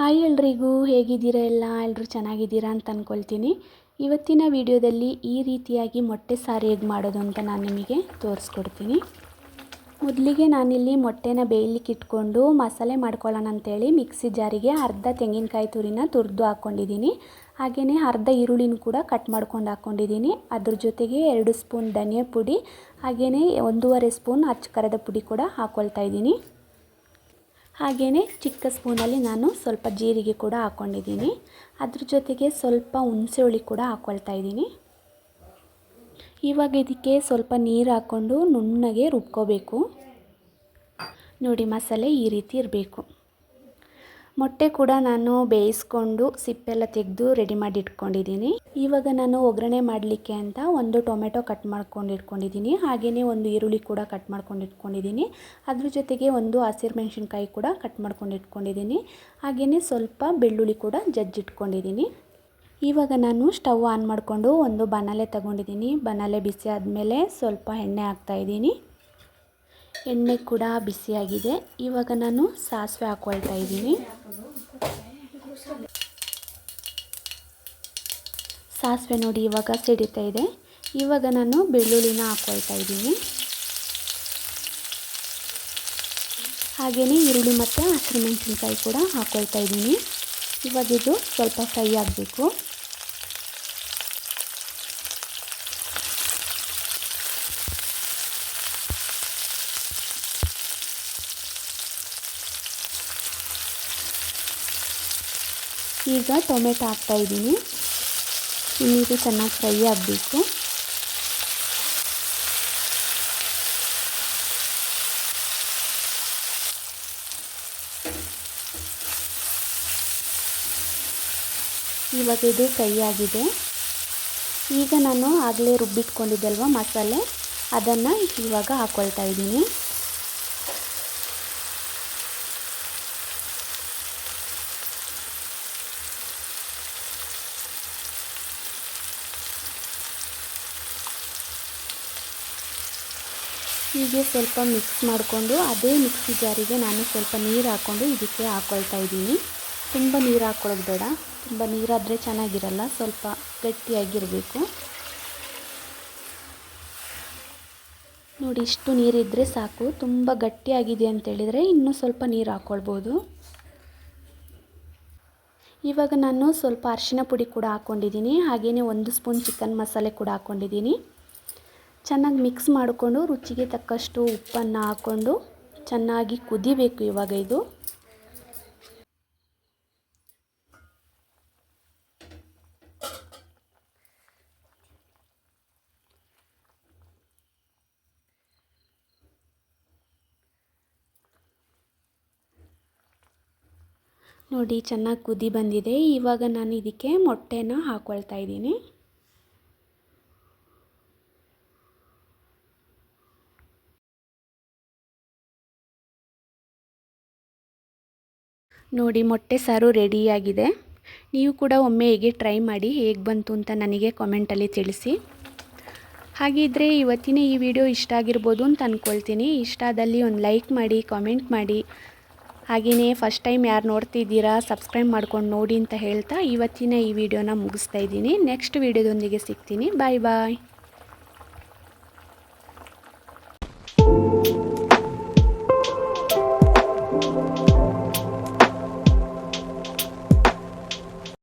Hi ಎಲ್ರಿಗೂ, ಹೇಗಿದ್ದೀರಾ ಎಲ್ಲ? ಎಲ್ಲರೂ ಚೆನ್ನಾಗಿದ್ದೀರಾ ಅಂತ ಅಂದ್ಕೊಳ್ತೀನಿ ಇವತ್ತಿನ ವಿಡಿಯೋದಲ್ಲಿ ಈ ರೀತಿಯಾಗಿ ಮೊಟ್ಟೆ ಸಾರು ಹೇಗೆ ಮಾಡೋದು ಅಂತ ನಾನು ನಿಮಗೆ ತೋರಿಸ್ಕೊಡ್ತೀನಿ. ಮೊದಲಿಗೆ ನಾನಿಲ್ಲಿ ಮೊಟ್ಟೆನ ಬೇಯಲಿಕ್ಕೆ ಇಟ್ಕೊಂಡು ಮಸಾಲೆ ಮಾಡ್ಕೊಳ್ಳೋಣ ಅಂತೇಳಿ ಮಿಕ್ಸಿ ಜಾರಿಗೆ ಅರ್ಧ ತೆಂಗಿನಕಾಯಿ ತುರಿನ ತುರಿದು ಹಾಕ್ಕೊಂಡಿದ್ದೀನಿ. ಹಾಗೆಯೇ ಅರ್ಧ ಈರುಳ್ಳಿನ ಕೂಡ ಕಟ್ ಮಾಡ್ಕೊಂಡು ಹಾಕ್ಕೊಂಡಿದ್ದೀನಿ. ಅದ್ರ ಜೊತೆಗೆ ಎರಡು ಸ್ಪೂನ್ ಧನಿಯಾ ಪುಡಿ ಹಾಗೆಯೇ ಒಂದೂವರೆ ಸ್ಪೂನ್ ಅಚ್ಚ ಕರದ ಪುಡಿ ಕೂಡ ಹಾಕ್ಕೊಳ್ತಾ ಇದ್ದೀನಿ. ಹಾಗೆಯೇ ಚಿಕ್ಕ ಸ್ಪೂನಲ್ಲಿ ನಾನು ಸ್ವಲ್ಪ ಜೀರಿಗೆ ಕೂಡ ಹಾಕ್ಕೊಂಡಿದ್ದೀನಿ ಅದ್ರ ಜೊತೆಗೆ ಸ್ವಲ್ಪ ಹುಣಸೆ ಹುಳಿ ಕೂಡ ಹಾಕ್ಕೊಳ್ತಾ ಇದ್ದೀನಿ. ಇವಾಗ ಇದಕ್ಕೆ ಸ್ವಲ್ಪ ನೀರು ಹಾಕ್ಕೊಂಡು ನುಣ್ಣಗೆ ರುಬ್ಕೋಬೇಕು. ನೋಡಿ ಮಸಾಲೆ ಈ ರೀತಿ ಇರಬೇಕು. ಮೊಟ್ಟೆ ಕೂಡ ನಾನು ಬೇಯಿಸ್ಕೊಂಡು ಸಿಪ್ಪೆಲ್ಲ ತೆಗೆದು ರೆಡಿ ಮಾಡಿ ಇಟ್ಕೊಂಡಿದ್ದೀನಿ. ಇವಾಗ ನಾನು ಒಗ್ಗರಣೆ ಮಾಡಲಿಕ್ಕೆ ಅಂತ ಒಂದು ಟೊಮೆಟೊ ಕಟ್ ಮಾಡ್ಕೊಂಡು ಇಟ್ಕೊಂಡಿದ್ದೀನಿ. ಹಾಗೆಯೇ ಒಂದು ಈರುಳ್ಳಿ ಕೂಡ ಕಟ್ ಮಾಡ್ಕೊಂಡು ಇಟ್ಕೊಂಡಿದ್ದೀನಿ. ಅದ್ರ ಜೊತೆಗೆ ಒಂದು ಹಸಿರು ಮೆಣಸಿನ್ಕಾಯಿ ಕೂಡ ಕಟ್ ಮಾಡ್ಕೊಂಡು ಇಟ್ಕೊಂಡಿದ್ದೀನಿ. ಹಾಗೆಯೇ ಸ್ವಲ್ಪ ಬೆಳ್ಳುಳ್ಳಿ ಕೂಡ ಜಜ್ಜಿಟ್ಕೊಂಡಿದ್ದೀನಿ. ಇವಾಗ ನಾನು ಸ್ಟವ್ ಆನ್ ಮಾಡಿಕೊಂಡು ಒಂದು ಬನಾಲೆ ತಗೊಂಡಿದ್ದೀನಿ. ಬನಾಲೆ ಬಿಸಿ ಆದಮೇಲೆ ಸ್ವಲ್ಪ ಎಣ್ಣೆ ಹಾಕ್ತಾಯಿದ್ದೀನಿ ಎಣ್ಣೆ ಕೂಡ ಬಿಸಿಯಾಗಿದೆ. ಇವಾಗ ನಾನು ಸಾಸಿವೆ ಹಾಕ್ಕೊಳ್ತಾ ಇದ್ದೀನಿ. ಸಾಸಿವೆ ನೋಡಿ ಇವಾಗ ಸಿಡಿತಾ ಇದೆ. ಇವಾಗ ನಾನು ಬೆಳ್ಳುಳ್ಳಿನ ಹಾಕ್ಕೊಳ್ತಾ ಇದ್ದೀನಿ. ಹಾಗೆಯೇ ಈರುಳ್ಳಿ ಮತ್ತು ಹಸಿರು ಮೆಣಸಿನ್ಕಾಯಿ ಕೂಡ ಹಾಕ್ಕೊಳ್ತಾ ಇದ್ದೀನಿ. ಇವಾಗ ಇದು ಸ್ವಲ್ಪ ಫ್ರೈ ಆಗಬೇಕು. ಈಗ ಟೊಮೆಟೊ ಹಾಕ್ತಾಯಿದ್ದೀನಿ ನೀರು ಚೆನ್ನಾಗಿ ಫ್ರೈ ಆಗಬೇಕು. ಇವಾಗ ಇದು ಫ್ರೈ ಆಗಿದೆ. ಈಗ ನಾನು ಆಗಲೇ ರುಬ್ಬಿಟ್ಕೊಂಡಿದ್ದಲ್ವ ಮಸಾಲೆ? ಅದನ್ನು ಇವಾಗ ಹಾಕ್ಕೊಳ್ತಾ ಇದ್ದೀನಿ. ಹೀಗೆ ಸ್ವಲ್ಪ ಮಿಕ್ಸ್ ಮಾಡಿಕೊಂಡು ಅದೇ ಮಿಕ್ಸಿ ಜಾರಿಗೆ ನಾನು ಸ್ವಲ್ಪ ನೀರು ಹಾಕ್ಕೊಂಡು ಇದಕ್ಕೆ ಹಾಕ್ಕೊಳ್ತಾ ಇದ್ದೀನಿ. ತುಂಬ ನೀರು ಹಾಕ್ಕೊಳ್ಳೋದು ಬೇಡ. ತುಂಬ ನೀರಾದರೆ ಚೆನ್ನಾಗಿರಲ್ಲ, ಸ್ವಲ್ಪ ಗಟ್ಟಿಯಾಗಿರಬೇಕು. ನೋಡಿ, ಇಷ್ಟು ನೀರಿದ್ದರೆ ಸಾಕು. ತುಂಬ ಗಟ್ಟಿಯಾಗಿದೆ ಅಂತೇಳಿದರೆ ಇನ್ನೂ ಸ್ವಲ್ಪ ನೀರು ಹಾಕ್ಕೊಳ್ಬೋದು ಇವಾಗ ನಾನು ಸ್ವಲ್ಪ ಅರಿಶಿನ ಪುಡಿ ಕೂಡ ಹಾಕ್ಕೊಂಡಿದ್ದೀನಿ ಹಾಗೆಯೇ ಒಂದು ಸ್ಪೂನ್ ಚಿಕನ್ ಮಸಾಲೆ ಕೂಡ ಹಾಕ್ಕೊಂಡಿದ್ದೀನಿ ಚೆನ್ನಾಗಿ ಮಿಕ್ಸ್ ಮಾಡಿಕೊಂಡು ರುಚಿಗೆ ತಕ್ಕಷ್ಟು ಉಪ್ಪನ್ನು ಹಾಕ್ಕೊಂಡು ಚೆನ್ನಾಗಿ ಕುದಿಬೇಕು ಇವಾಗ ಇದು. ನೋಡಿ, ಚೆನ್ನಾಗಿ ಕುದಿ ಬಂದಿದೆ. ಇವಾಗ ನಾನು ಇದಕ್ಕೆ ಮೊಟ್ಟೆನ ಹಾಕ್ಕೊಳ್ತಾ ಇದ್ದೀನಿ. ನೋಡಿ, ಮೊಟ್ಟೆ ಸಾರು ರೆಡಿಯಾಗಿದೆ. ನೀವು ಕೂಡ ಒಮ್ಮೆ ಹೇಗೆ ಟ್ರೈ ಮಾಡಿ ಹೇಗೆ ಬಂತು ಅಂತ ನನಗೆ ಕಾಮೆಂಟಲ್ಲಿ ತಿಳಿಸಿ. ಹಾಗಿದ್ದರೆ ಇವತ್ತಿನ ಈ ವಿಡಿಯೋ ಇಷ್ಟ ಆಗಿರ್ಬೋದು ಅಂತ ಅಂದ್ಕೊಳ್ತೀನಿ ಇಷ್ಟ ಆದಲ್ಲಿ ಒಂದು ಲೈಕ್ ಮಾಡಿ ಕಾಮೆಂಟ್ ಮಾಡಿ. ಹಾಗೆಯೇ ಫಸ್ಟ್ ಟೈಮ್ ಯಾರು ನೋಡ್ತಿದ್ದೀರಾ ಸಬ್ಸ್ಕ್ರೈಬ್ ಮಾಡ್ಕೊಂಡು ನೋಡಿ ಅಂತ ಹೇಳ್ತಾ ಇವತ್ತಿನ ಈ ವಿಡಿಯೋನ ಮುಗಿಸ್ತಾ ಇದ್ದೀನಿ. ನೆಕ್ಸ್ಟ್ ವಿಡಿಯೋದೊಂದಿಗೆ ಸಿಗ್ತೀನಿ. ಬಾಯ್ ಬಾಯ್